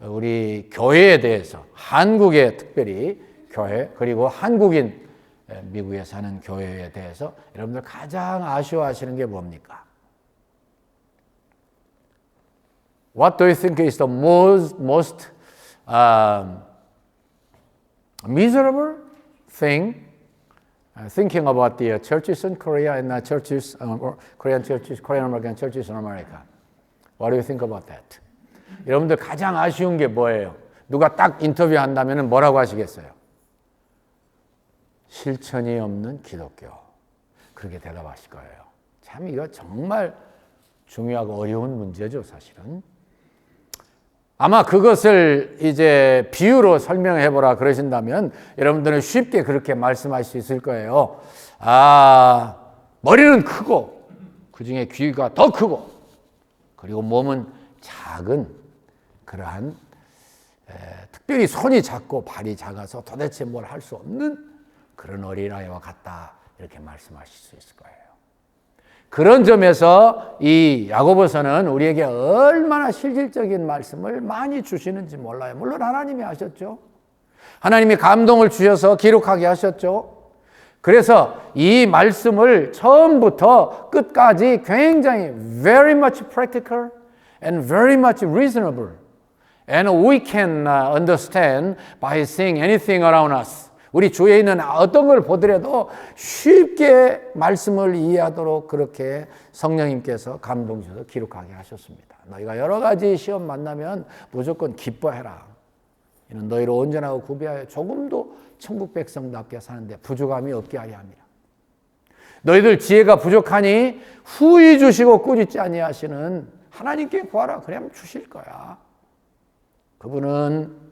우리 교회에 대해서 한국의 특별히 교회 그리고 한국인 미국에 사는 교회에 대해서 여러분들 가장 아쉬워하시는 게 뭡니까? What do you think is the most most um, miserable thing uh, thinking about the uh, churches in Korea and uh, churches, um, or Korean churches, Korean American churches in America? What do you think about that? 여러분들 가장 아쉬운 게 뭐예요? 누가 딱 인터뷰한다면 뭐라고 하시겠어요? 실천이 없는 기독교. 그렇게 대답하실 거예요. 참 이거 정말 중요하고 어려운 문제죠, 사실은. 아마 그것을 이제 비유로 설명해 보라 그러신다면 여러분들은 쉽게 그렇게 말씀할 수 있을 거예요. 아, 머리는 크고 그 중에 귀가 더 크고 그리고 몸은 작은 그러한 에, 특별히 손이 작고 발이 작아서 도대체 뭘 할 수 없는 그런 어린아이와 같다 이렇게 말씀하실 수 있을 거예요. 그런 점에서 이 야고보서는 우리에게 얼마나 실질적인 말씀을 많이 주시는지 몰라요. 물론 하나님이 하셨죠. 하나님이 감동을 주셔서 기록하게 하셨죠. 그래서 이 말씀을 처음부터 끝까지 굉장히 very much practical and very much reasonable and we can understand by seeing anything around us. 우리 주위에 있는 어떤 걸 보더라도 쉽게 말씀을 이해하도록 그렇게 성령님께서 감동 주셔서 기록하게 하셨습니다. 너희가 여러 가지 시험 만나면 무조건 기뻐해라. 이는 너희를 온전하고 구비하여 조금도 천국 백성답게 사는데 부족함이 없게 하려 합니다. 너희들 지혜가 부족하니 후히 주시고 꾸짖지 아니하시는 하나님께 구하라. 그러면 주실 거야. 그분은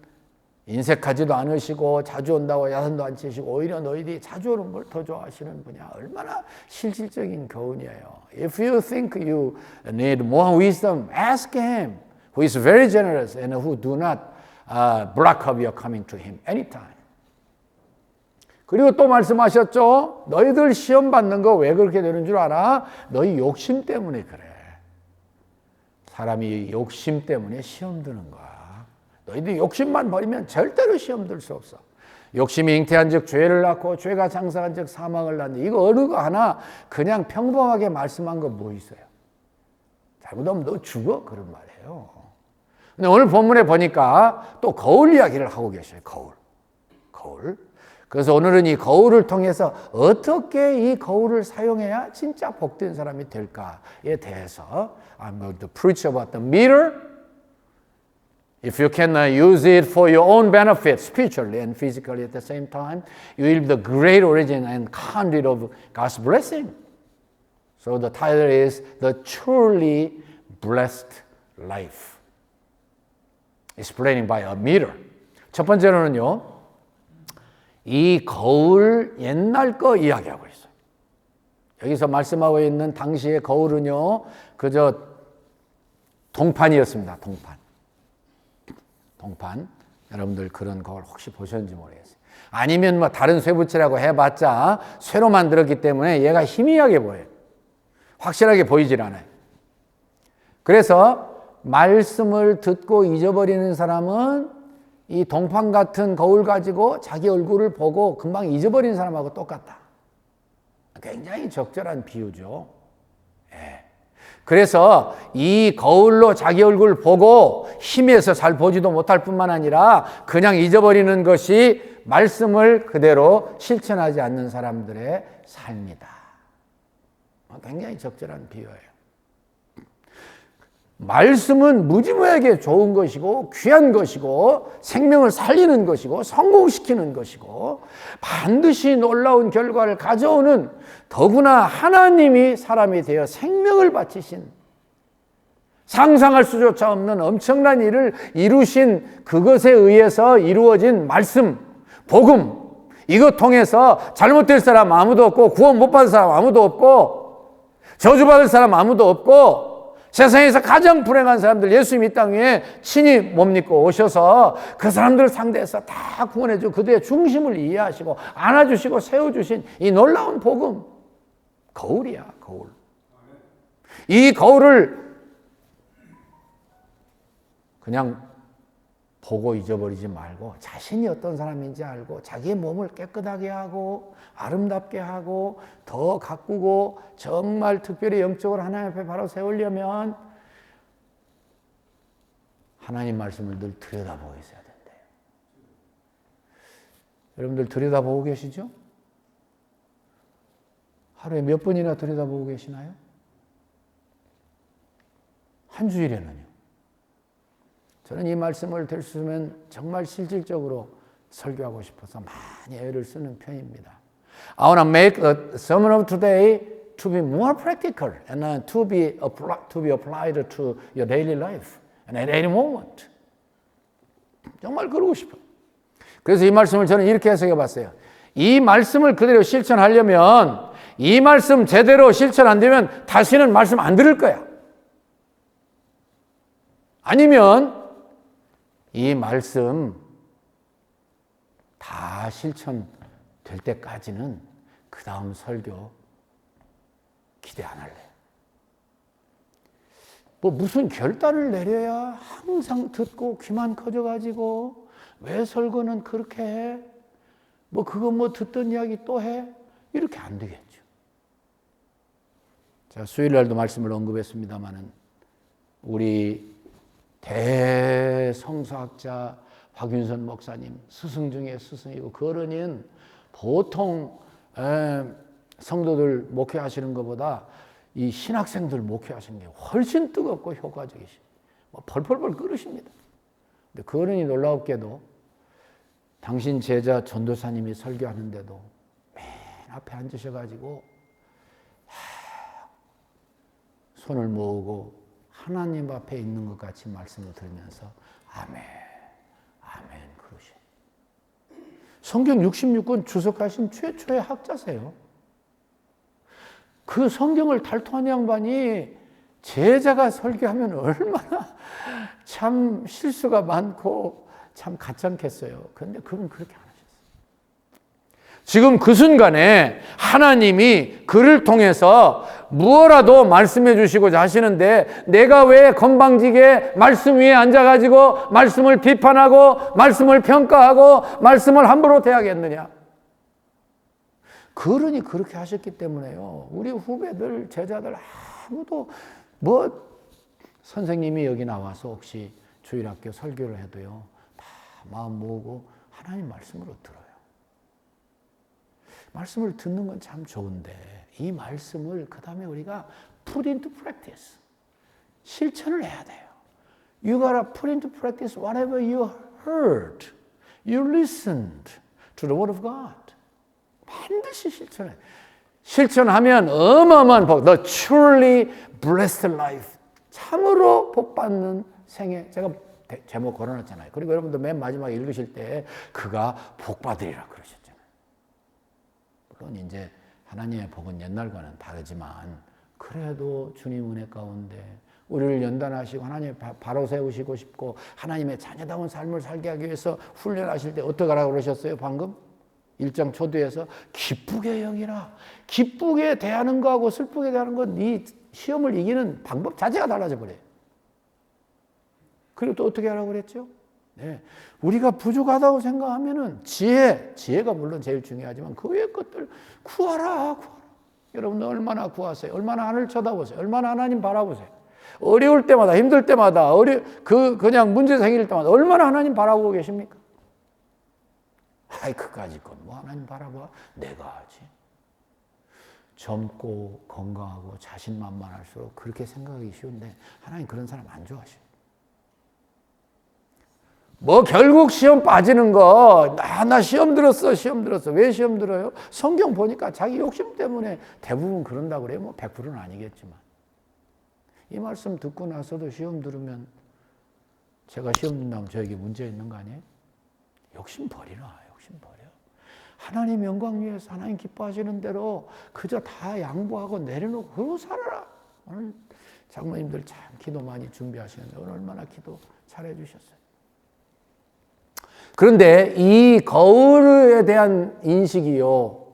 인색하지도 않으시고 자주 온다고 야단도 안 치시고 오히려 너희들이 자주 오는 걸 더 좋아하시는 분이야. 얼마나 실질적인 교훈이에요. If you think you need more wisdom, ask him who is very generous and who do not uh, block up your coming to him anytime. 그리고 또 말씀하셨죠. 너희들 시험 받는 거 왜 그렇게 되는 줄 알아? 너희 욕심 때문에 그래. 사람이 욕심 때문에 시험 드는 거야. 너희들 욕심만 버리면 절대로 시험 들 수 없어. 욕심이 잉태한 즉 죄를 낳고 죄가 장사한 즉 사망을 낳는 이거 어느 거 하나 그냥 평범하게 말씀한 거 뭐 있어요? 잘못하면 너 죽어 그런 말이에요. 근데 오늘 본문에 보니까 또 거울 이야기를 하고 계셔요. 거울. 거울. 그래서 오늘은 이 거울을 통해서 어떻게 이 거울을 사용해야 진짜 복된 사람이 될까에 대해서 I'm going to preach about the mirror If you can use it for your own benefit, spiritually and physically at the same time, you will be the great origin and conduit of God's blessing. So the title is The Truly Blessed Life. Explaining by a mirror. 첫 번째로는요, 이 거울 옛날 거 이야기하고 있어요. 여기서 말씀하고 있는 당시의 거울은요, 그저 동판이었습니다. 동판. 동판. 여러분들 그런 거울 혹시 보셨는지 모르겠어요. 아니면 뭐 다른 쇠붙이라고 해봤자 쇠로 만들었기 때문에 얘가 희미하게 보여요. 확실하게 보이질 않아요. 그래서 말씀을 듣고 잊어버리는 사람은 이 동판 같은 거울 가지고 자기 얼굴을 보고 금방 잊어버리는 사람하고 똑같다. 굉장히 적절한 비유죠. 예. 그래서 이 거울로 자기 얼굴 보고 힘에서 잘 보지도 못할 뿐만 아니라 그냥 잊어버리는 것이 말씀을 그대로 실천하지 않는 사람들의 삶이다. 굉장히 적절한 비유예요. 말씀은 무지무에게 좋은 것이고 귀한 것이고 생명을 살리는 것이고 성공시키는 것이고 반드시 놀라운 결과를 가져오는 더구나 하나님이 사람이 되어 생명을 바치신 상상할 수조차 없는 엄청난 일을 이루신 그것에 의해서 이루어진 말씀, 복음, 이것 통해서 잘못될 사람 아무도 없고 구원 못 받을 사람 아무도 없고 저주받을 사람 아무도 없고 세상에서 가장 불행한 사람들 예수님 이 땅에 친히 몸입고 오셔서 그 사람들을 상대해서 다 구원해주고 그들의 중심을 이해하시고 안아주시고 세워주신 이 놀라운 복음. 거울이야 거울. 이 거울을 그냥 보고 잊어버리지 말고 자신이 어떤 사람인지 알고 자기의 몸을 깨끗하게 하고 아름답게 하고 더 가꾸고 정말 특별히 영적으로 하나님 앞에 바로 세우려면 하나님 말씀을 늘 들여다보고 있어야 된대요. 여러분들 들여다보고 계시죠? 하루에 몇 번이나 들여다보고 계시나요? 한 주일에는요. 저는 이 말씀을 들으면 정말 실질적으로 설교하고 싶어서 많이 애를 쓰는 편입니다. I want to make the sermon of today to be more practical and to be to be applied to your daily life and at any moment. 정말 그러고 싶어요. 그래서 이 말씀을 저는 이렇게 해석해 봤어요. 이 말씀을 그대로 실천하려면 이 말씀 제대로 실천 안 되면 다시는 말씀 안 들을 거야. 아니면 이 말씀 다 실천될 때까지는 그 다음 설교 기대 안 할래. 뭐 무슨 결단을 내려야 항상 듣고 귀만 커져가지고 왜 설교는 그렇게 해? 뭐 그거 뭐 듣던 이야기 또 해? 이렇게 안 되겠죠. 자 수요일 날도 말씀을 언급했습니다마는 우리 대 성서학자 박윤선 목사님 스승 중에 스승이고 그러니 보통 성도들 목회하시는 것보다 이 신학생들 목회하시는 게 훨씬 뜨겁고 효과적이시. 뭐 펄펄펄 끓으십니다. 근데 그러니 놀라웠게도 당신 제자 전도사님이 설교하는데도 맨 앞에 앉으셔가지고 손을 모으고 하나님 앞에 있는 것 같이 말씀을 들으면서 아멘, 아멘 그러시. 성경 66권 주석하신 최초의 학자세요. 그 성경을 탈토한 양반이 제자가 설교하면 얼마나 참 실수가 많고 참 가짠겠어요. 그런데 그분 그렇게. 지금 그 순간에 하나님이 그를 통해서 무엇라도 말씀해 주시고자 하시는데 내가 왜 건방지게 말씀 위에 앉아가지고 말씀을 비판하고 말씀을 평가하고 말씀을 함부로 대하겠느냐? 그러니 그렇게 하셨기 때문에요. 우리 후배들, 제자들 아무도 뭐 선생님이 여기 나와서 혹시 주일학교 설교를 해도요. 다 마음 모으고 하나님 말씀으로 들어요. 말씀을 듣는 건 참 좋은데 이 말씀을 그 다음에 우리가 put into practice 실천을 해야 돼요. You gotta put into practice whatever you heard, you listened to the word of God. 반드시 실천해. 실천하면 어마어마한 복. The truly blessed life. 참으로 복받는 생애. 제가 제목 걸어놨잖아요. 그리고 여러분들 맨 마지막에 읽으실 때 그가 복받으리라 그러셨잖아요. 물론 이제 하나님의 복은 옛날과는 다르지만 그래도 주님 은혜 가운데 우리를 연단하시고 하나님 바로 세우시고 싶고 하나님의 자녀다운 삶을 살게 하기 위해서 훈련하실 때 어떻게 하라고 그러셨어요 방금? 1장 초두에서 기쁘게 여기라. 기쁘게 대하는 거하고 슬프게 대하는 건네 시험을 이기는 방법 자체가 달라져 버려요. 그리고 또 어떻게 하라고 그랬죠? 네. 우리가 부족하다고 생각하면은 지혜, 지혜가 물론 제일 중요하지만 그 외의 것들 구하라, 구하라. 여러분들 얼마나 구하세요? 얼마나 하늘 쳐다보세요? 얼마나 하나님 바라보세요? 어려울 때마다, 힘들 때마다, 어려, 그, 그냥 문제 생길 때마다 얼마나 하나님 바라보고 계십니까? 아이, 그까지 건 뭐 하나님 바라봐? 내가 하지. 젊고 건강하고 자신만만할수록 그렇게 생각하기 쉬운데 하나님 그런 사람 안 좋아하셔. 뭐 결국 시험 빠지는 거, 나, 나 시험 들었어, 시험 들었어. 왜 시험 들어요? 성경 보니까 자기 욕심 때문에 대부분 그런다고 그래요. 뭐 100%는 아니겠지만. 이 말씀 듣고 나서도 시험 들으면 제가 시험 든다면 저에게 문제 있는 거 아니에요? 욕심 버리라, 욕심 버려. 하나님 영광 위해서 하나님 기뻐하시는 대로 그저 다 양보하고 내려놓고 그러고 살아라. 오늘 장모님들 참 기도 많이 준비하시는데 오늘 얼마나 기도 잘해 주셨어요. 그런데 이 거울에 대한 인식이요.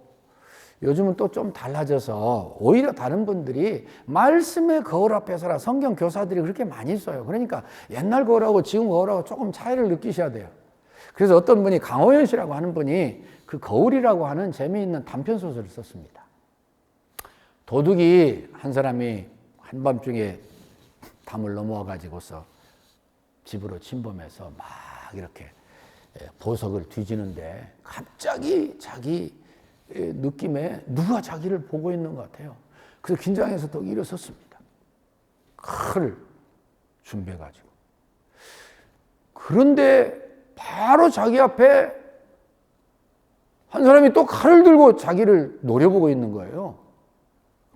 요즘은 또 좀 달라져서 오히려 다른 분들이 말씀의 거울 앞에 서라 성경 교사들이 그렇게 많이 써요. 그러니까 옛날 거울하고 지금 거울하고 조금 차이를 느끼셔야 돼요. 그래서 어떤 분이 강호연 씨라고 하는 분이 그 거울이라고 하는 재미있는 단편 소설을 썼습니다. 도둑이 한 사람이 한밤중에 담을 넘어와 가지고서 집으로 침범해서 막 이렇게 예, 보석을 뒤지는데 갑자기 자기 예, 느낌에 누가 자기를 보고 있는 것 같아요. 그래서 긴장해서 또 일어섰습니다. 칼을 준비해가지고. 그런데 바로 자기 앞에 한 사람이 또 칼을 들고 자기를 노려보고 있는 거예요.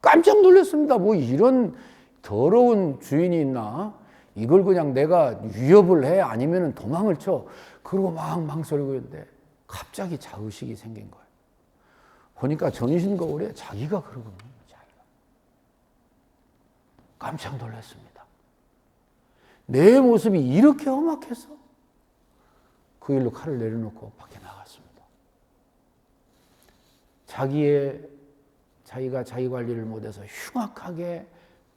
깜짝 놀랐습니다. 뭐 이런 더러운 주인이 있나? 이걸 그냥 내가 위협을 해? 아니면 도망을 쳐? 그러고 막 망설이고 있는데 갑자기 자의식이 생긴 거예요. 보니까 전신 거울에 자기가 그러고 있는 거예요. 자기가. 깜짝 놀랐습니다. 내 모습이 이렇게 험악해서 그 일로 칼을 내려놓고 밖에 나갔습니다. 자기의 자기가 자기 관리를 못해서 흉악하게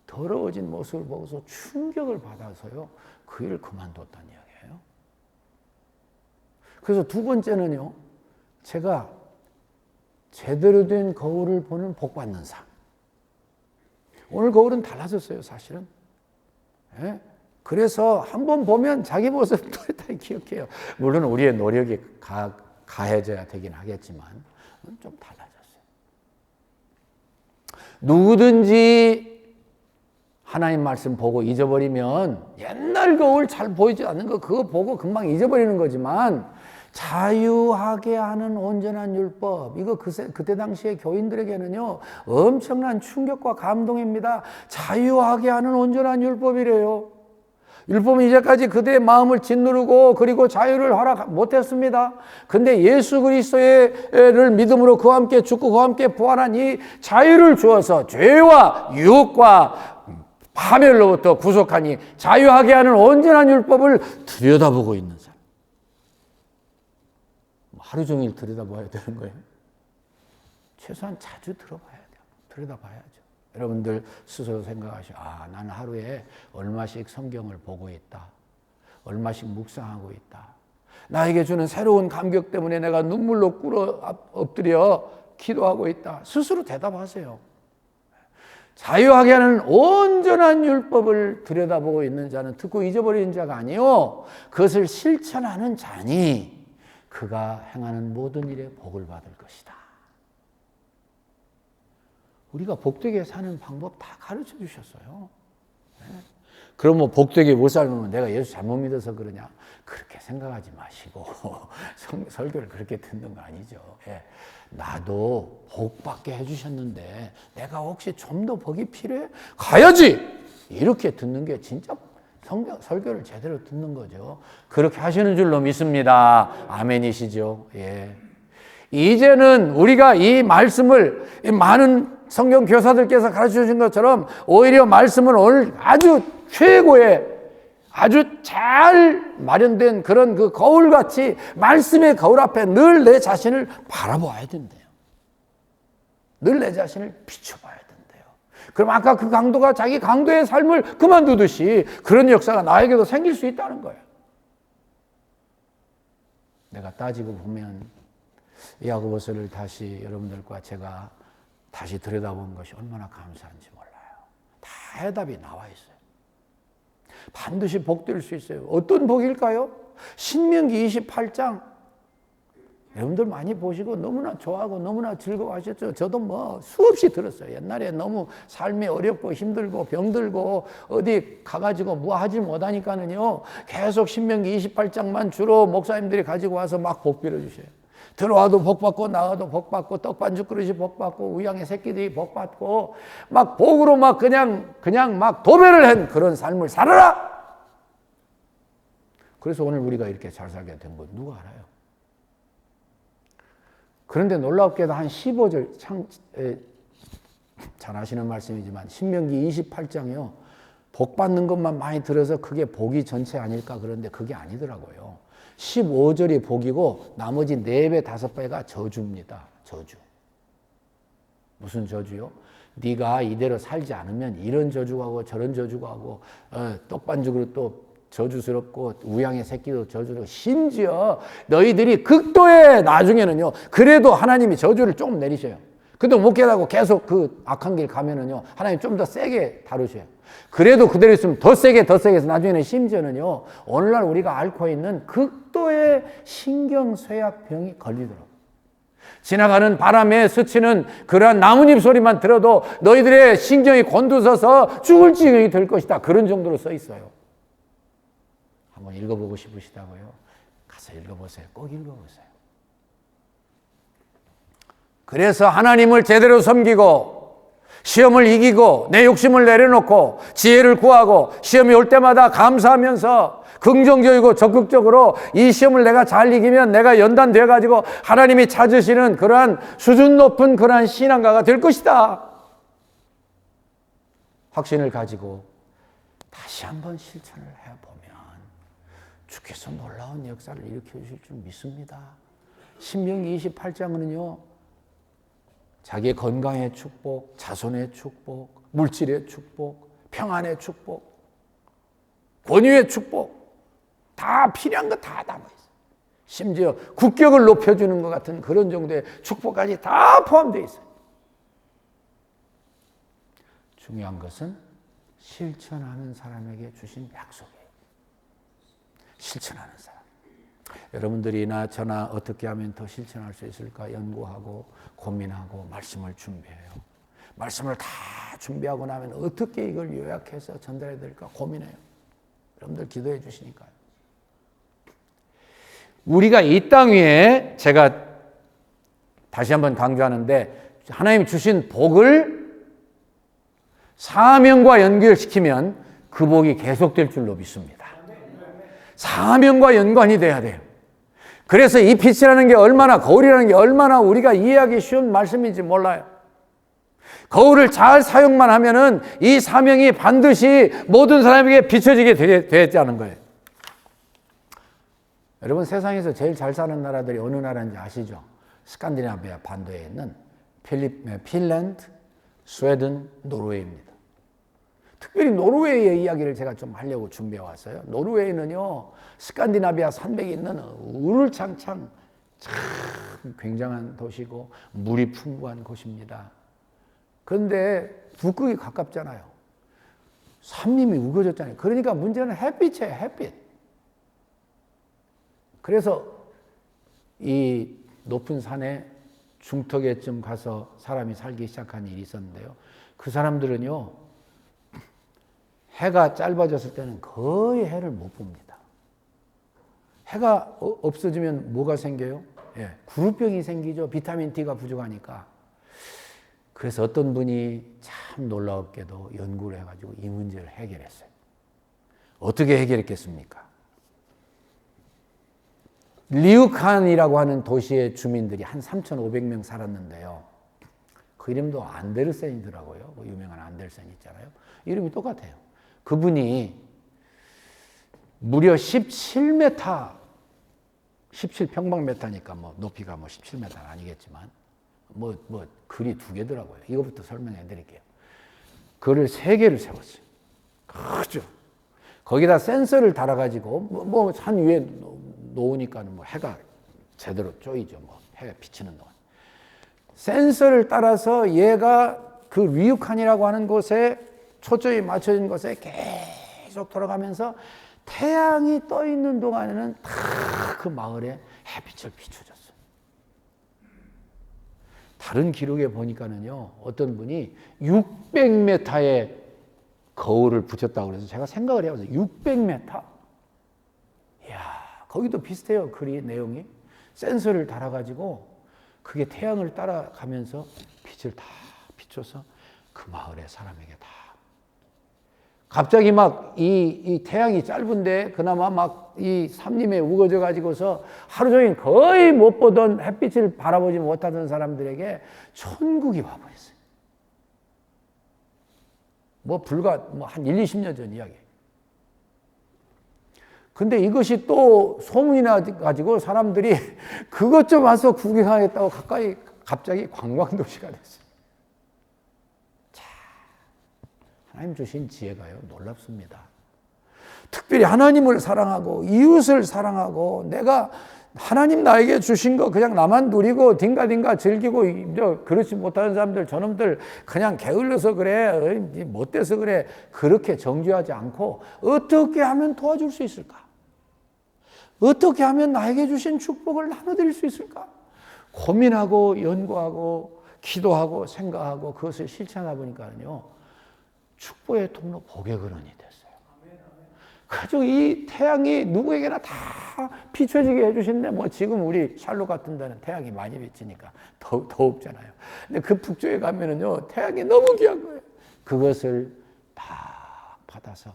더러워진 모습을 보고서 충격을 받아서요 그 일을 이야기예요. 그래서 두 번째는요 제가 제대로 된 거울을 보는 복 받는 삶. 오늘 거울은 달라졌어요 사실은. 예? 그래서 한 번 보면 자기 모습 또다 기억해요. 물론 우리의 노력이 가, 가해져야 되긴 하겠지만 좀 달라졌어요. 누구든지 하나님 말씀 보고 잊어버리면 옛날 거울 잘 보이지 않는 거 그거 보고 금방 잊어버리는 거지만 자유하게 하는 온전한 율법 이거 그새, 그때 당시에 교인들에게는요 엄청난 충격과 감동입니다 자유하게 하는 온전한 율법이래요 율법은 이제까지 그대의 마음을 짓누르고 그리고 자유를 허락 못했습니다. 근데 예수 그리스도를 믿음으로 그와 함께 죽고 그와 함께 부활한 이 자유를 주어서 죄와 유혹과 파멸로부터 구속하니 자유하게 하는 온전한 율법을 들여다보고 있는 사람. 뭐 하루 종일 들여다봐야 되는 거예요. 최소한 자주 들어봐야 돼요. 들여다봐야죠. 여러분들 스스로 생각하시오. 아, 나는 하루에 얼마씩 성경을 보고 있다. 얼마씩 묵상하고 있다. 나에게 주는 새로운 감격 때문에 내가 눈물로 꿇어 엎드려 기도하고 있다. 스스로 대답하세요. 자유하게 하는 온전한 율법을 들여다보고 있는 자는 듣고 잊어버리는 자가 아니요. 그것을 실천하는 자니 그가 행하는 모든 일에 복을 받을 것이다. 우리가 복되게 사는 방법 다 가르쳐 주셨어요. 네? 그럼 뭐 복되게 못 살면 내가 예수 잘못 믿어서 그러냐? 그렇게 생각하지 마시고 설교를 그렇게 듣는 거 아니죠. 예. 나도 복 받게 해주셨는데 내가 혹시 좀 더 복이 필요해? 가야지! 이렇게 듣는 게 진짜 성경, 설교를 제대로 듣는 거죠. 그렇게 하시는 줄로 믿습니다. 아멘이시죠. 예. 이제는 우리가 이 말씀을 많은 성경 교사들께서 가르쳐 주신 것처럼 오히려 말씀은 오늘 아주 최고의 아주 잘 마련된 그런 그 거울같이 말씀의 거울 앞에 늘 내 자신을 바라보아야 된대요. 늘 내 자신을 비춰봐야 된대요. 그럼 아까 그 강도가 자기 강도의 삶을 그만두듯이 그런 역사가 나에게도 생길 수 있다는 거예요. 내가 따지고 보면 야고보서를 다시 여러분들과 제가 다시 들여다본 것이 얼마나 감사한지 몰라요. 다 해답이 나와 있어요. 반드시 복될 수 있어요. 어떤 복일까요? 신명기 28장. 여러분들 많이 보시고 너무나 좋아하고 너무나 즐거워하셨죠. 저도 뭐 수없이 들었어요. 옛날에 너무 삶이 어렵고 힘들고 병들고 어디 가가지고 뭐 하지 못하니까는요. 계속 신명기 28장만 주로 목사님들이 가지고 와서 막 복 빌어주셔요. 들어와도 복 받고 나와도 복 받고 떡반죽 그릇이 복 받고 우양의 새끼들이 복 받고 막 복으로 막 그냥 그냥 막 도배를 한 그런 삶을 살아라. 그래서 오늘 우리가 이렇게 잘 살게 된거 누가 알아요? 그런데 놀랍게도 한 15절 참, 에, 잘 아시는 말씀이지만 신명기 28장이요. 복 받는 것만 많이 들어서 그게 복이 전체 아닐까 그런데 그게 아니더라고요. 15절이 복이고 나머지 4배, 5배가 저주입니다. 저주. 무슨 저주요? 네가 이대로 살지 않으면 이런 저주가 하고 저런 저주가 하고 어, 떡반죽으로 또 저주스럽고 우양의 새끼도 저주로 심지어 너희들이 극도의 나중에는요 그래도 하나님이 저주를 조금 내리셔요 그도 못 깨닫고 계속 그 악한 길 가면은요 하나님 좀 더 세게 다루셔요 그래도 그대로 있으면 더 세게 더 세게 해서 나중에는 심지어는요 오늘날 우리가 앓고 있는 극도의 신경쇠약병이 걸리도록 지나가는 바람에 스치는 그러한 나뭇잎 소리만 들어도 너희들의 신경이 곤두서서 죽을 지경이 될 것이다. 그런 정도로 써 있어요. 한번 읽어보고 싶으시다고요? 가서 읽어보세요. 꼭 읽어보세요. 그래서 하나님을 제대로 섬기고 시험을 이기고 내 욕심을 내려놓고 지혜를 구하고 시험이 올 때마다 감사하면서 긍정적이고 적극적으로 이 시험을 내가 잘 이기면 내가 연단돼 가지고 하나님이 찾으시는 그러한 수준 높은 그러한 신앙가가 될 것이다. 확신을 가지고 다시 한번 실천을 해 보면 주께서 놀라운 역사를 일으켜 주실 줄 믿습니다. 신명기 28장은요. 자기의 건강의 축복, 자손의 축복, 물질의 축복, 평안의 축복, 권위의 축복, 다 필요한 거 다 담아 있어요. 심지어 국격을 높여 주는 것 같은 그런 정도의 축복까지 다 포함되어 있어요. 중요한 것은 실천하는 사람에게 주신 약속이에요. 실천하는 사람. 여러분들이나 저나 어떻게 하면 더 실천할 수 있을까 연구하고 고민하고 말씀을 준비해요. 말씀을 다 준비하고 나면 어떻게 이걸 요약해서 전달해야 될까 고민해요. 여러분들 기도해 주시니까요. 우리가 이 땅 위에 제가 다시 한번 강조하는데 하나님 주신 복을 사명과 연결시키면 그 복이 계속될 줄로 믿습니다. 사명과 연관이 돼야 돼요. 그래서 이 빛이라는 게 얼마나 거울이라는 게 얼마나 우리가 이해하기 쉬운 말씀인지 몰라요. 거울을 잘 사용만 하면은 이 사명이 반드시 모든 사람에게 비춰지게 되겠다는 거예요. 여러분 세상에서 제일 잘 사는 나라들이 어느 나라인지 아시죠? 스칸디나비아 반도에 있는 필립, 핀란드, 스웨덴, 노르웨이입니다. 특별히 노르웨이의 이야기를 제가 좀 하려고 준비해 왔어요. 노르웨이는요, 스칸디나비아 산맥에 있는 우르창창 참 굉장한 도시고 물이 풍부한 곳입니다. 그런데 북극이 가깝잖아요. 산림이 우거졌잖아요. 그러니까 문제는 햇빛이에요, 햇빛. 그래서 이 높은 산에 중턱에쯤 가서 사람이 살기 시작한 일이 있었는데요. 그 사람들은요, 해가 짧아졌을 때는 거의 해를 못 봅니다. 해가 어, 없어지면 뭐가 생겨요? 예, 구루병이 생기죠. 비타민 D가 부족하니까. 그래서 어떤 분이 참 놀라웠게도 연구를 해가지고 이 문제를 해결했어요. 어떻게 해결했겠습니까? 리우칸이라고 하는 도시의 주민들이 한 3,500명 살았는데요. 그 이름도 안데르센이더라고요. 그 유명한 안데르센 있잖아요. 이름이 똑같아요. 그분이 무려 17m, 17평방미터니까 뭐 높이가 뭐 17m는 아니겠지만 뭐, 뭐 글이 두 개더라고요. 이거부터 설명해 드릴게요. 글을 세 개를 세웠어요. 크죠. 거기다 센서를 달아가지고 뭐 산 뭐 위에 놓으니까는 뭐 해가 제대로 쪼이죠. 뭐 해가 비치는 동안. 센서를 따라서 얘가 그 리우칸이라고 하는 곳에 초점이 맞춰진 곳에 계속 돌아가면서 태양이 떠 있는 동안에는 다 그 마을에 햇빛을 비춰줬어요. 다른 기록에 보니까는요, 어떤 분이 600m의 거울을 붙였다고 그래서 제가 생각을 해봤어요. 600m? 거기도 비슷해요. 글이 내용이. 센서를 달아가지고 그게 태양을 따라가면서 빛을 다 비춰서 그 마을의 사람에게 다. 갑자기 막이 이 태양이 짧은데 그나마 막 이 삼림에 우거져 가지고서 하루 종일 거의 못 보던 햇빛을 바라보지 못하던 사람들에게 천국이 와버렸어요. 뭐 불과 뭐 한 1, 20년 전 이야기예요. 근데 이것이 또 소문이 나가지고 사람들이 그것 좀 와서 구경하겠다고 가까이 갑자기 관광도시가 됐어요. 하나님 주신 지혜가요 놀랍습니다. 특별히 하나님을 사랑하고 이웃을 사랑하고 내가 하나님 나에게 주신 거 그냥 나만 누리고 딩가딩가 즐기고 그렇지 못하는 사람들 저놈들 그냥 게을러서 그래 못돼서 그래 그렇게 정죄하지 않고 어떻게 하면 도와줄 수 있을까? 어떻게 하면 나에게 주신 축복을 나눠드릴 수 있을까? 고민하고 연구하고 기도하고 생각하고 그것을 실천하다 보니까요 축복의 통로 복의 근원이 됐어요. 그래서 이 태양이 누구에게나 다 비춰지게 해주신데 뭐 지금 우리 샬롯 같은 데는 태양이 많이 비치니까 더, 더웁잖아요. 근데 그 북쪽에 가면은요 태양이 너무 귀한 거예요. 그것을 다 받아서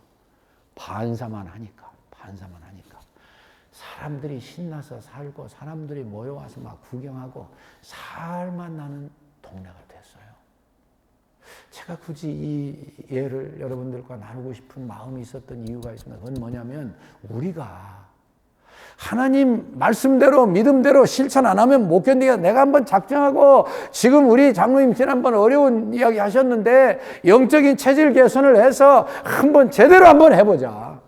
반사만 하니까 반사만 하니까 사람들이 신나서 살고 사람들이 모여와서 막 구경하고 살만 나는 동네가 됐어요. 제가 굳이 이 예를 여러분들과 나누고 싶은 마음이 있었던 이유가 있습니다. 그건 뭐냐면 우리가 하나님 말씀대로 믿음대로 실천 안 하면 못 견디게 내가 한번 작정하고 지금 우리 장로님 지난번 어려운 이야기 하셨는데 영적인 체질 개선을 해서 한번 제대로 한번 해보자.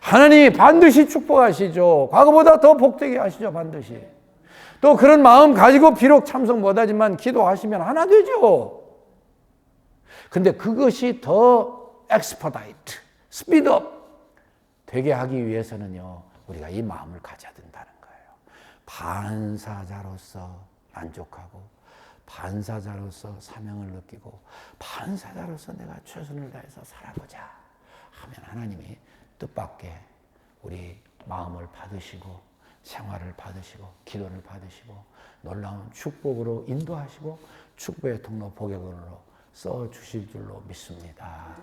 하나님이 반드시 축복하시죠. 과거보다 더 복되게 하시죠, 반드시. 또 그런 마음 가지고 비록 참석 못하지만 기도하시면 하나 되죠. 근데 그것이 더 엑스퍼다이트, 스피드업 되게 하기 위해서는요, 우리가 이 마음을 가져야 된다는 거예요. 반사자로서 만족하고, 반사자로서 사명을 느끼고, 반사자로서 내가 최선을 다해서 살아보자 하면 하나님이 뜻밖의 우리 마음을 받으시고, 생활을 받으시고, 기도를 받으시고, 놀라운 축복으로 인도하시고, 축복의 통로 복역으로 써 주실 줄로 믿습니다.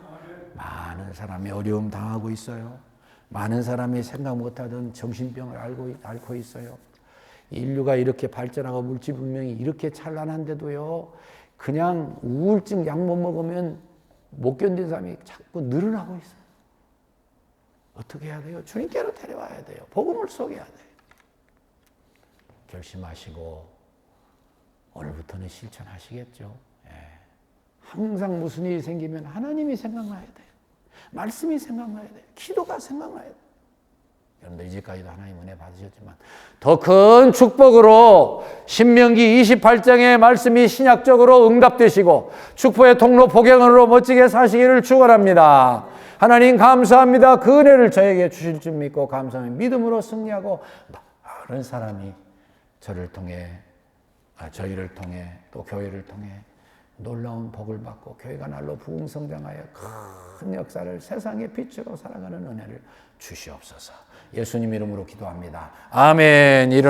많은 사람이 어려움 당하고 있어요. 많은 사람이 생각 못하던 정신병을 알고 앓고 있어요. 인류가 이렇게 발전하고 물질 분명히 이렇게 찬란한데도요. 그냥 우울증 약 못 먹으면 못 견딘 사람이 자꾸 늘어나고 있어요. 어떻게 해야 돼요? 주님께로 데려와야 돼요. 복음을 속여야 돼요. 결심하시고 오늘부터는 실천하시겠죠. 예. 항상 무슨 일이 생기면 하나님이 생각나야 돼요. 말씀이 생각나야 돼요. 기도가 생각나야 돼요. 여러분들 이제까지도 하나님 은혜 받으셨지만 더 큰 축복으로 신명기 28장의 말씀이 신약적으로 응답되시고 축복의 통로 복양으로 멋지게 사시기를 축원합니다. 하나님 감사합니다. 그 은혜를 저에게 주실 줄 믿고 감사합니다. 믿음으로 승리하고 많은 사람이 저를 통해 아, 저희를 통해 또 교회를 통해 놀라운 복을 받고 교회가 날로 부흥성장하여 큰 역사를 세상의 빛으로 살아가는 은혜를 주시옵소서. 예수님 이름으로 기도합니다. 아멘.